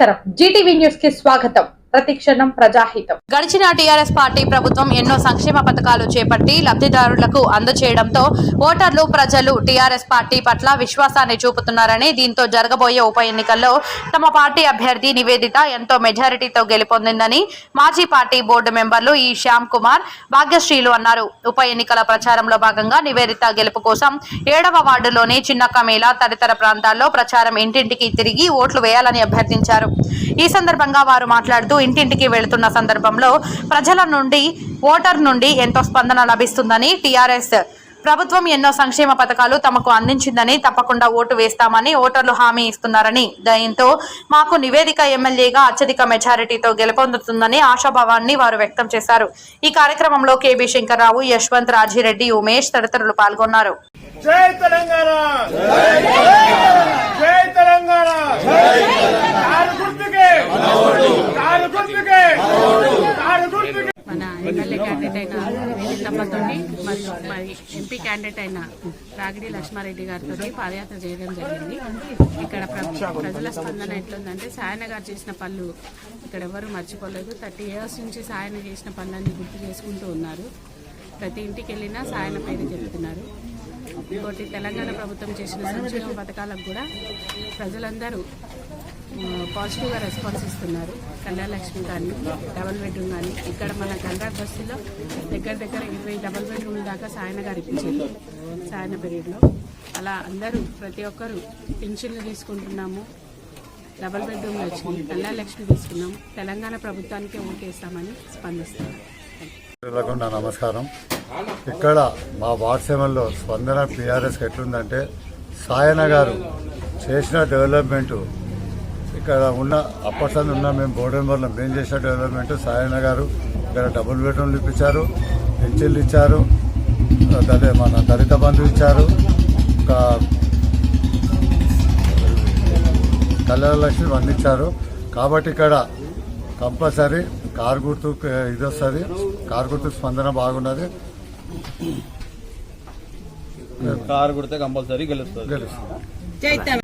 నమస్కారం Zee TV news కి స్వాగతం ప్రతిక్షణం ప్రజాహితం. గడిచిన టీఆర్ఎస్ పార్టీ ప్రభుత్వం ఎన్నో సంక్షేమ పథకాలు చేపట్టి లబ్ధిదారులకు అందచేయడంతో ఓటర్లు ప్రజలు టీఆర్ఎస్ పార్టీ పట్ల విశ్వాసాన్ని చూపుతున్నారని దీంతో జరగబోయే ఉప ఎన్నికల్లో తమ పార్టీ అభ్యర్థి నివేదిత ఎంతో మెజారిటీతో గెలుపొందిందని మాజీ పార్టీ బోర్డు మెంబర్లు ఈ శ్యామ్ కుమార్ భాగ్యశ్రీలు అన్నారు. ఉప ఎన్నికల ప్రచారంలో భాగంగా నివేదిత గెలుపు కోసం ఏడవ వార్డులోని చిన్న కమేలా తదితర ప్రాంతాల్లో ప్రచారం ఇంటింటికి తిరిగి ఓట్లు వేయాలని అభ్యర్థించారు. ఈ సందర్భంగా వారు మాట్లాడుతూ ఇంటింటికి వెళుతున్న సందర్భంలో ప్రజల నుండి ఓటర్ నుండి ఎంతో స్పందన లభిస్తుందని టీఆర్ఎస్ ప్రభుత్వం ఎన్నో సంక్షేమ పథకాలు తమకు అందించిందని తప్పకుండా ఓటు వేస్తామని ఓటర్లు హామీ ఇస్తున్నారని దీంతో మాకు నివేదిక ఎమ్మెల్యేగా అత్యధిక మెజారిటీతో గెలుపొందుతుందని ఆశాభావాన్ని వారు వ్యక్తం చేశారు. ఈ కార్యక్రమంలో కేబీ శంకర్రావు యశ్వంత్ రాజిరెడ్డి ఉమేష్ తదితరులు పాల్గొన్నారు. జై తెలంగాణ జై తెలంగాణ కారు గుర్తుకే కారు గుర్తుకే కారు గుర్తుకే మన ఎమ్మెల్యే క్యాండిడేట్ అయిన వేదికమ్మతో మరి ఎంపీ క్యాండిడేట్ అయిన రాగిడి లక్ష్మారెడ్డి గారితో పాదయాత్ర చేయడం జరిగింది. ఇక్కడ ప్రజల స్పందన ఎట్లుందంటే సాయన గారు చేసిన పనులు ఇక్కడ ఎవరు మర్చిపోలేదు. థర్టీ ఇయర్స్ నుంచి సాయన చేసిన పనులన్నీ గుర్తు చేసుకుంటూ ఉన్నారు. ప్రతి ఇంటికి వెళ్ళినా సాయన పేరు చెప్తున్నారు. ఇంకోటి తెలంగాణ ప్రభుత్వం చేసిన సంక్షేమ పథకాలకు కూడా ప్రజలందరూ పాజిటివ్గా రెస్పాన్స్ ఇస్తున్నారు. కళ్యాణలక్ష్మి కానీ డబుల్ బెడ్రూమ్ కానీ. ఇక్కడ మన గంగార్ బస్తీలో దగ్గర దగ్గర ఇరవై డబుల్ బెడ్రూమ్ దాకా సాయన గారు ఇప్పించారు. సాయన పీరియడ్లో. అలా అందరూ ప్రతి ఒక్కరూ పింఛన్లు తీసుకుంటున్నాము. డబుల్ బెడ్రూమ్లు వచ్చినాయి. కళ్యాణలక్ష్మి తీసుకున్నాము. తెలంగాణ ప్రభుత్వానికే ఓటేస్తామని స్పందిస్తున్నాం నమస్కారం. ఇక్కడ మా వాట్సాప్లో స్పందన పిఆర్ఎస్ ఎట్లుందంటే సాయన గారు చేసిన డెవలప్మెంట్ ఇక్కడ ఉన్న అప్పట్లో ఉన్న మేము బోర్డు మెంబర్లో మేము చేసిన డెవలప్మెంట్ సాయన గారు ఇక్కడ డబుల్ బెడ్రూమ్లు ఇప్పించారు పెన్షన్లు ఇచ్చారు దళి మన దళిత బంధువు ఇచ్చారు ఒక కళ్యాణ లక్ష్మి అందించారు కాబట్టి ఇక్కడ కంపల్సరీ కారు గుర్తు ఇది వస్తుంది కారు గుర్తు స్పందన బాగున్నది. కారు కొడితే కంపల్సరీ గెలుస్తుంది. గెలుస్తుంది.